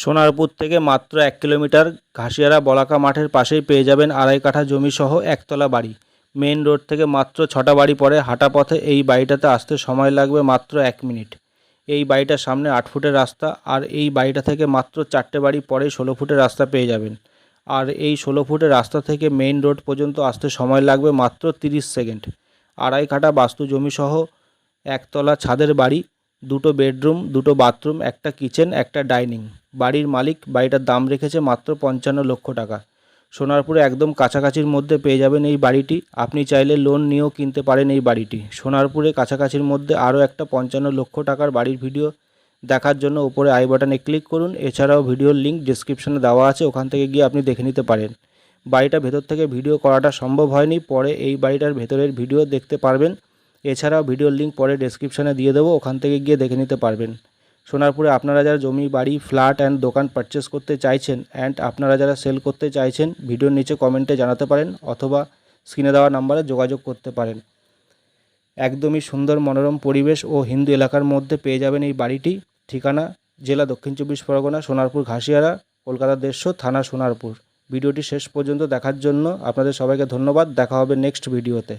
সোনারপুর থেকে মাত্র এক কিলোমিটার ঘাসিয়ারা বলাকা মাঠের পাশেই পেয়ে যাবেন আড়াই কাঠা জমি সহ একতলা বাড়ি। মেন রোড থেকে মাত্র ছটা বাড়ি পরে হাঁটা পথে এই বাড়িটাতে আসতে সময় লাগবে মাত্র এক মিনিট। এই বাড়িটার সামনে আট ফুটের রাস্তা আর এই বাড়িটা থেকে মাত্র চারটে বাড়ি পরে ষোলো ফুটের রাস্তা পেয়ে যাবেন। আর এই ষোলো ফুটের রাস্তা থেকে মেইন রোড পর্যন্ত আসতে সময় লাগবে মাত্র তিরিশ সেকেন্ড। আড়াই কাঠা বাস্তু জমি সহ একতলা ছাদের বাড়ি দুটো বেডরুম, দুটো বাথরুম, একটা কিচেন, একটা ডাইনিং। বাড়ির মালিক বাড়িটার দাম রেখেছে মাত্র পঞ্চান্ন লক্ষ টাকা। সোনারপুরে একদম কাছাকাছির মধ্যে পেয়ে যাবেন এই বাড়িটি। আপনি চাইলে লোন নিয়েও কিনতে পারেন এই বাড়িটি। সোনারপুরে কাছাকাছির মধ্যে আরও একটা পঞ্চান্ন লক্ষ টাকার বাড়ির ভিডিও দেখার জন্য উপরে আই বাটনে ক্লিক করুন। এছাড়াও ভিডিওর লিঙ্ক ডিসক্রিপশনে দেওয়া আছে, ওখান থেকে গিয়ে আপনি দেখে নিতে পারেন। বাড়িটা ভেতর থেকে ভিডিও করাটা সম্ভব হয়নি, পরে এই বাড়িটার ভেতরের ভিডিও দেখতে পারবেন। এছাড়াও ভিডিওর লিঙ্ক পরে ডেসক্রিপশনে দিয়ে দেবো, ওখান থেকে গিয়ে দেখে নিতে পারবেন। সোনারপুরে আপনারা যারা জমি, বাড়ি ফ্ল্যাট অ্যান্ড দোকান পারচেস করতে চাইছেন অ্যান্ড আপনারা যারা সেল করতে চাইছেন, ভিডিওর নিচে কমেন্টে জানাতে পারেন অথবা স্ক্রিনে দেওয়া নাম্বারে যোগাযোগ করতে পারেন। একদমই সুন্দর, মনোরম পরিবেশ ও হিন্দু এলাকার মধ্যে পেয়ে যাবেন এই বাড়িটি। ঠিকানা জেলা দক্ষিণ চব্বিশ পরগনা, সোনারপুর, ঘাসিয়ারা, কলকাতা দেড়শো, থানা সোনারপুর। ভিডিওটি শেষ পর্যন্ত দেখার জন্য আপনাদের সবাইকে ধন্যবাদ। দেখা হবে নেক্সট ভিডিওতে